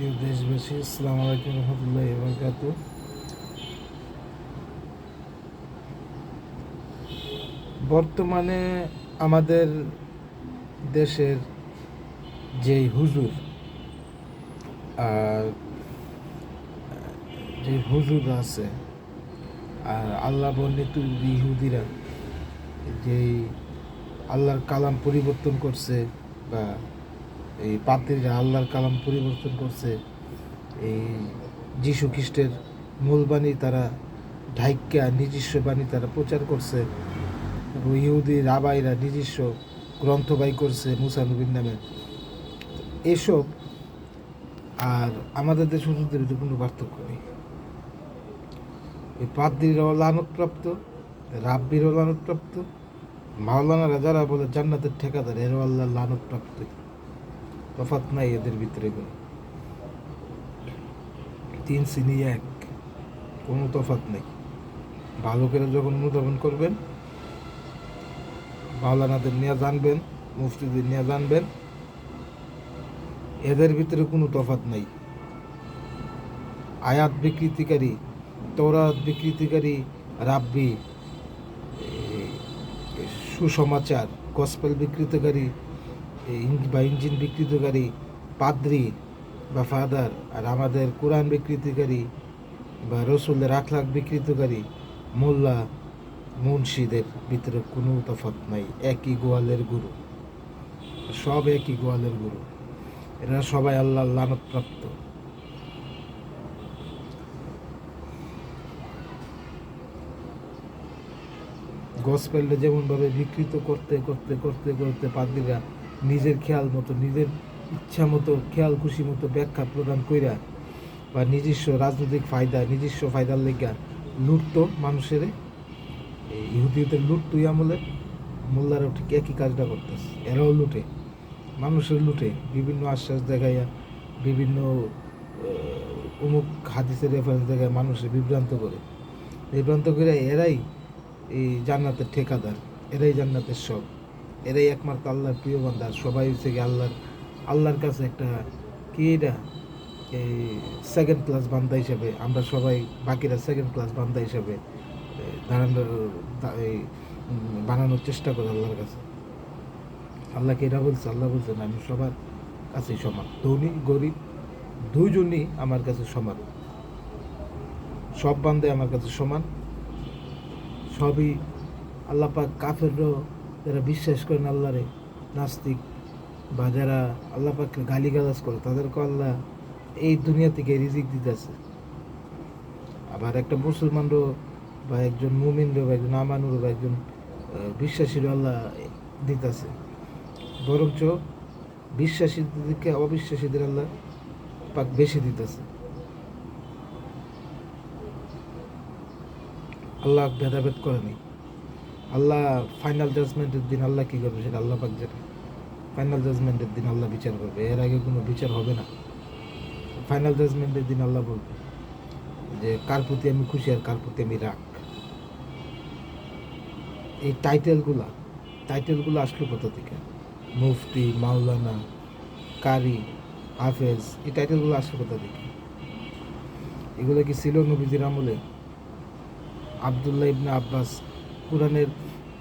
প্রিয় দেশবাসী, আসসালামু আলাইকুম রহমতুল্লাহ বরকাত বর্তমানে আমাদের দেশের যেই হুজুর, আর যে হুজুর আছে, আর আল্লাহ বর্ণিত ইহুদিরা, যেই আল্লাহর কালাম পরিবর্তন করছে বা এই পাত্রীরা আল্লাহর কালাম পরিবর্তন করছে। এই যীশু খ্রিস্টের মূল বাণী তারা ঢাইকা নিজস্ব বাণী তারা প্রচার করছে। ইহুদি রাবাইরা নিজস্ব গ্রন্থ বাই করছে মুসানবীর নামে। এসব আর আমাদের দেশ হুজুরদের ভিতরে কোনো পার্থক্য নেই। এই পাদ্রিরাও লানতপ্রাপ্ত, রাব্বিরও লানতপ্রাপ্ত, মাওলানারা যারা বলে জান্নাতের ঠেকাদার, এরাও আল্লাহ লানতপ্রাপ্ত। তফাত নাই এদের ভিতরে কোনো। তিন শ্রেণি এক, কোনো তফাত নেই। ভালো করে যখন অনুধাবন করবেন, মাওলানাদের নিয়ে জানবেন, মুফতিদের নিয়ে জানবেন, এদের ভিতরে কোনো তফাত নাই। আয়াত বিকৃতিকারী তৌরাত বিকৃতিকারী, রাব্বি সুসমাচার, গসপেল বিকৃতকারী বা ইঞ্জিন বিকৃতকারী পাদ্রি বা ফাদার আর আমাদের কোরআন বিকৃতিকারী বা রসুলের আখলাখ বিকৃতকারী মোল্লা মুন্সিদের ভিতরে কোনো তফাৎ নাই। একই গোয়ালের গুরু। সব একই গোয়ালের গুরু। এরা সবাই আল্লাহ লানতপ্রাপ্ত। গসপেলটা যেমনভাবে বিকৃত করতে করতে করতে করতে পাদ্রীরা নিজের খেয়াল মতো, নিজের ইচ্ছা মতো, খেয়াল খুশি মতো ব্যাখ্যা প্রদান কইরা বা নিজস্ব রাজনৈতিক ফায়দা, নিজস্ব ফায়দার লেগা লুটতো মানুষের। ইহুদিদের লুট তুই আমলে, মোল্লারাও ঠিক একই কাজটা করতেছে। এরাও লুটে, মানুষের লুটে। বিভিন্ন আশ্বাস দেখাইয়া, বিভিন্ন অমুক হাদিসের রেফারেন্স দেখায় মানুষের বিভ্রান্ত করে। বিভ্রান্ত করে এরাই এই জান্নাতের ঠিকাদার, এরাই জান্নাতের সব। এরাই একমাত্র আল্লাহর প্রিয় বান্দার সবাই হচ্ছে গিয়ে আল্লাহর আল্লাহর কাছে একটা, কি এটা? এই সেকেন্ড ক্লাস বান্দা হিসেবে আমরা সবাই, বাকিরা সেকেন্ড ক্লাস বান্দা হিসেবে দাঁড়ানোর এই বানানোর চেষ্টা করে আল্লাহর কাছে। আল্লাহকে এটা বলছে, আল্লাহ বলছেন আমি সবার কাছেই সমান। ধনী, গরিব, দুইজনই আমার কাছে সমান। সব বান্দে আমার কাছে সমান। সবই আল্লাহ পাক কাফেরও যারা বিশ্বাস করেন আল্লাহরে নাস্তিক বা যারা আল্লাহ পাককে গালি গালাজ করে তাদেরকে আল্লাহ এই দুনিয়া থেকে রিজিক দিতেছে। আবার একটা মুসলমানরও বা একজন মুমিনরও বা একজন আমানুরও বা একজন আহ, বিশ্বাসীরও আল্লাহ দিতেছে। বরঞ্চ বিশ্বাসীদের দিকে অবিশ্বাসীদের আল্লাহ পাক বেশি দিতেছে। আল্লাহ ভেদাভেদ করেনি। আল্লাহ ফাইনাল জাজমেন্টের দিন আল্লাহ কী করবে সেটা আল্লাহ পাক জানে। ফাইনাল জাজমেন্টের দিন আল্লাহ বিচার করবে। এর আগে কোনো বিচার হবে না। ফাইনাল জাজমেন্টের দিন আল্লাহ বলবে যে, কার প্রতি আমি খুশি আর কার প্রতি আমি রাগ? এই টাইটেলগুলা টাইটেলগুলো আসলো কোথা থেকে? মুফতি, মাওলানা, কারি, হাফেজ, এই টাইটেলগুলো আসলো কোথা থেকে? এগুলো কি ছিল নবীজির আমলে? আবদুল্লাহ ইবনে আব্বাস কোরআনের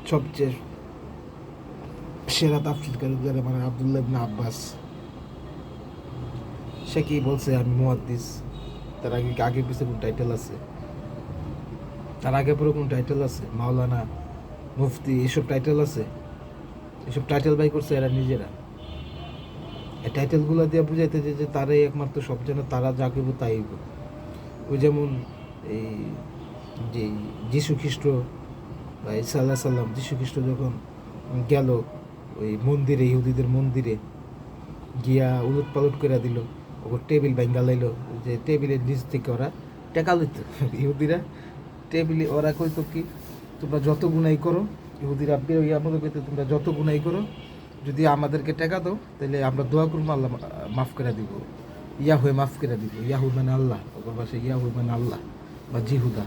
সবচেয়ে সেরা তাফসিরকারী যারা মানে আবদুল্লাহ ইবনে আব্বাস। সে কি বলছে? আমি মুহাদ্দিস। তার আগে আগে পিছনে কোন টাইটেল আছে? তার আগে পরে কোন টাইটেল আছে? মাওলানা, মুফতি, এসব টাইটেল আছে? এসব টাইটেল বাই করছে এরা নিজেরা। এই টাইটেলগুলো দিয়ে বুঝাইতে যে যে তারাই একমাত্র সব যেন তারা যা করব তাই ওই যেমন এই যে যীশু খ্রিস্ট বা ঈসা আল্লাহ সাল্লাম খ্রিস্ট যখন গেল ওই মন্দিরে, ইহুদিদের মন্দিরে, গিয়া উলট পালট করে দিল ওর টেবিল ভাঙ্গা লাইলো, যে টেবিলের নিচ থেকে ওরা টেকা লইত। ইহুদিরা টেবিলে ওরা কইতো কি, তোমরা যত গুণাই করো, ইহুদিরা ইয়া মনে কইতো, তোমরা যত গুণাই করো, যদি আমাদেরকে টাকা দাও তাহলে আমরা দোয়া করব আল্লাহ মাফ করে দিব। ইয়া হয়ে মাফ করে দিব ইয়াহু মানে আল্লাহ ওপর পাশে ইয়াহু মানে আল্লাহ বা জিহুদা।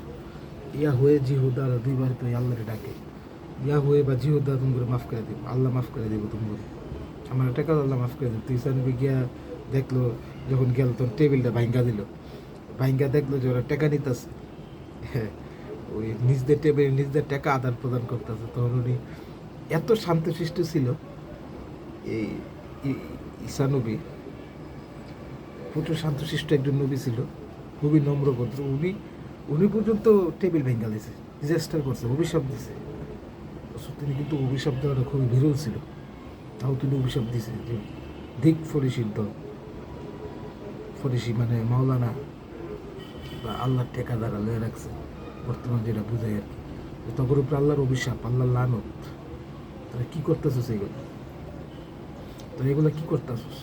ইয়া হয়ে জিহুদা আর দুইবার তো আল্লাহরে ডাকে। ইয়া হয়ে বা জিহুদা তুমি মাফ করে দিব আল্লাহ মাফ করে দিব তুমি আমার টাকা দাও, আল্লাহ মাফ করে দিব। নবী গিয়া দেখল যখন গেল তখন টেবিলটা ভাঙ্গা দিল। ভাঙ্গা দেখল যে ওরা টাকা নিতেছে। হ্যাঁ ওই নিজদের টেবিল নিজদের টাকা আদান প্রদান করতেছে। তখন উনি এত শান্তশিষ্ট ছিল এই ই- ঈসা নবী। প্রচুর শান্তশিষ্ট একজন নবী ছিল খুবই নম্রভদ্র উনি উনি পর্যন্ত টেবিল ভেঙ্গা দিয়েছে ডিজাস্টার করছে, অভিশাপ দিছে। তিনি কিন্তু অভিশাপ দেওয়াটা খুবই বিরল ছিল। তাও তিনি অভিশাপ দিছে যে দিক ফরিসির দল, ফরিসি মানে মাওলানা বা আল্লাহর ঠেকাদারা লয়ে রাখছে, বর্তমান যেটা বোঝায় আর কি। তখন উপরে আল্লাহর অভিশাপ, আল্লাহর লানত। তাহলে কী করতেছিস এগুলো তো এগুলো কী করতেছিস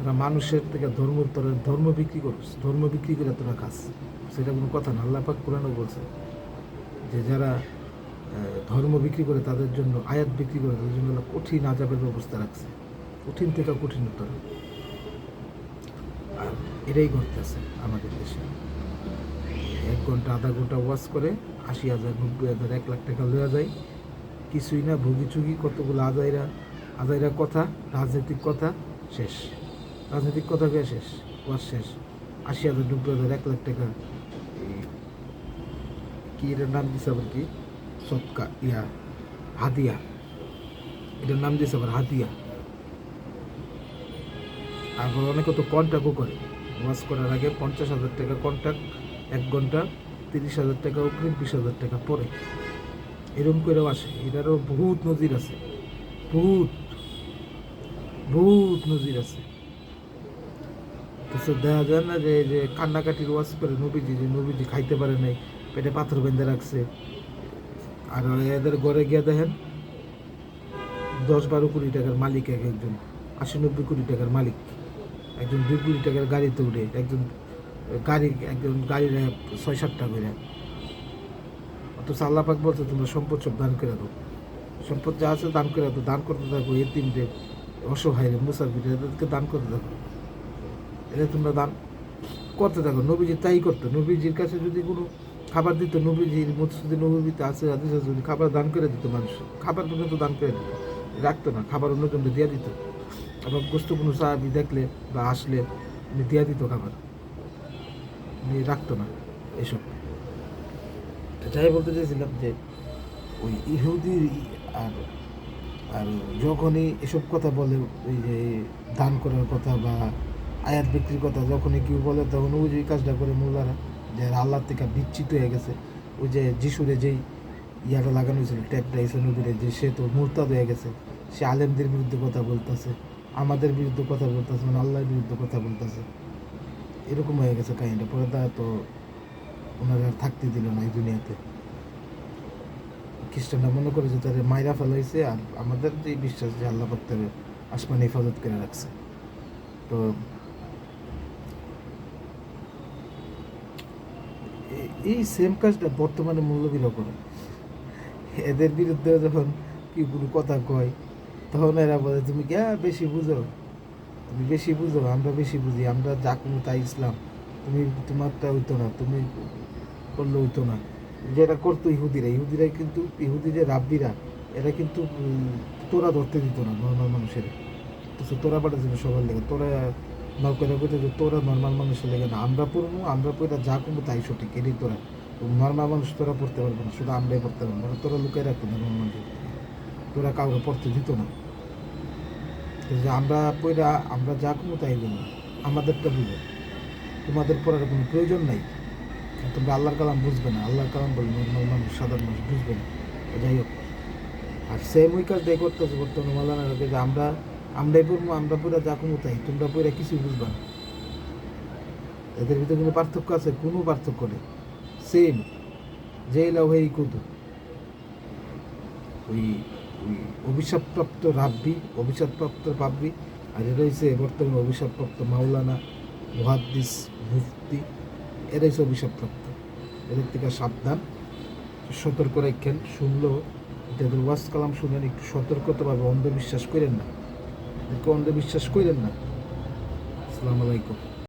তোরা মানুষের থেকে ধর্ম, তোরা ধর্ম বিক্রি করিস, ধর্ম বিক্রি করে তোরা খাস। সেটা কোনো কথা না, আল্লাহ পাক কোরআনও বলছে যে যারা ধর্ম বিক্রি করে তাদের জন্য, আয়াত বিক্রি করে তাদের জন্য কঠিন আজাবের ব্যবস্থা রাখছে। কঠিন থেকে কঠিনতর আর এটাই ঘটতেছে আমাদের দেশে। এক ঘণ্টা, আধা ঘণ্টা ওয়াশ করে আশি হাজার, নব্বই হাজার, এক লাখ টাকা লওয়া যায়। কিছুই না, ভুগি চুগি কতগুলো আজাইরা আজাইরা কথা, রাজনৈতিক কথা, শেষ। রাজনৈতিক কথা কে শেষ ওয়াশ শেষ। আশি হাজার নব্বই হাজার এক লাখ টাকা। কি এটার নাম দিছে আবার কি? সৎকা, ইয়া হাদিয়া এটার নাম দিয়েছে আবার হাদিয়া আবার অনেকে তো কন্ট্যাক্টও করে। ওয়াশ করার আগে পঞ্চাশ হাজার টাকা কন্ট্যাক্ট এক ঘণ্টা, তিরিশ হাজার টাকা অগ্রিম, বিশ হাজার টাকা পরে। এরকম করেও আসে। এটারও বহুত নজির আছে। বহুত বহুত নজির আছে। তো দেখা যায় না যে যে কান্নাকাটির ওয়াশ করে নবীজি, যে নবীজি খাইতে পারে নাই, পেটে পাথর বেঁধে রাখছে। আর এদের ঘরে গিয়ে দেখেন দশ বারো কোটি টাকার মালিক এক একজন আশি নব্বই কোটি টাকার মালিক। একজন দুই কোটি টাকার গাড়িতে উঠে, একজন গাড়ি, একজন গাড়ির ছয় সাতটা করে। অথচ আল্লাহ পাক বলছে, তোমরা সম্পদ সব দান করে দাও। সম্পদ যা আছে দান করে দাও দান করতে থাকো এতিমদের অসহায় মুসাফির এদেরকে দান করতে থাকো। এটা তোমরা দান করতে থাকো। নবীজি তাই করতো। নবীজির কাছে যদি কোনো খাবার দিত নবীজির মসজিদে নবীতে আছে আছে, যদি খাবার দান করে দিত মানুষ খাবার পর্যন্ত দান করে দিত রাখতো না খাবার অন্যজনকে দিয়ে দিত। আবার গোস্ত কোনো সাহাবি দেখলে বা আসলে উনি দিয়ে দিত খাবার। উনি রাখতো না এসব। যাই বলতে চাইছিলাম যে ওই ইহুদির ই- আর আর যখনই এসব কথা বলে ওই যে দান করার কথা বা আয়াত বিক্রির কথা যখনই কেউ বলে, তখন ওই যে কাজটা করে মোল্লারা যে আল্লাহ থেকে বিচ্ছিত হয়ে গেছে। ওই যে যিশুরে যেই ইয়াটা লাগানো হয়েছিল, ট্যাপটা এসে নদীরে যে সে তো মুরতাদ হয়ে গেছে। সে আলেমদের বিরুদ্ধে কথা বলতেছে, আমাদের বিরুদ্ধে কথা বলতেছে মানে আল্লাহর বিরুদ্ধে কথা বলতেছে। এরকম হয়ে গেছে কাহিনীটা। পরে তা তো ওনারা আর থাকতে দিল না এই দুনিয়াতে। খ্রিস্টানরা মনে করে যে তাদের মাইরা ফেলাইছে, আর আমাদের যে বিশ্বাস যে আল্লাহ করতে হবে আসমান হেফাজত করে রাখছে। তো এ- এই সেম কাজটা বর্তমানে মূল্যবিরও করে এদের বিরুদ্ধে যখন কি কোনো কথা কয় তখন এরা বলে তুমি কি "আহ, বেশি বুঝো। তুমি বেশি বুঝো আমরা বেশি বুঝি আমরা যা কোনো তাই ইসলাম। তুমি তোমারটা হইতো না তুমি করলে হইতো না। যেটা করতো ইহুদিরা ইহুদিরা কিন্তু ইহুদি যে রাব্বিরা এরা কিন্তু তোরা ধরতে দিত না নর্মাল মানুষের। তো তোরা পাঠাচ্ছিল সবার লেগে তোরা নৌকারা করতে যে, তোরা নর্মাল মানুষের লেগে না, আমরা পড়ব, আমরা পড়া যা করব তাই সঠিক, এটাই তোরা। নর্মাল মানুষ তোরা পড়তে পারব না, শুধু আমরাই পড়তে পারব না তোরা লুকাই রাখতো নর্মাল মানুষ তোরা কাউকে পড়তে দিত না। যে আমরা পড়া, আমরা যা করব তাই বলব আমাদেরটা বুঝো তোমাদের পড়ার কোনো প্রয়োজন নাই। তোমরা আল্লাহর কালাম বুঝবে না, আল্লাহর কালাম বলে নর্মাল মানুষ, সাধারণ মানুষ বুঝবে না। যাই হোক, আর সেম ওই কাজটাই করতেছে বর্তমানে মালানার যে, আমরা আমরাই পড়ব আমরা পুরা যা কমু তাই, তোমরা পুরা কিছুই বুঝবা না। এদের ভিতরে কোনো পার্থক্য আছে, কোনো পার্থক্য নেই। সেম যে হয়ে কুদু। ওই ওই অভিশাপপ্রাপ্ত রাব্বি, অভিশাপপ্রাপ্ত পাব্বি আর এটা হচ্ছে বর্তমানে অভিশাপপ্রাপ্ত মাওলানা, মুহাদ্দিস, মুফতি এরা হচ্ছে অভিশাপপ্রাপ্ত। এদের থেকে সাবধান সতর্ক রাখেন শুনলেও এদের ওয়াজ কালাম শুনেন, একটু সতর্কতাভাবে অন্ধবিশ্বাস করেন না। এদেরকে বিশ্বাস করেন না। আসসালামু আলাইকুম।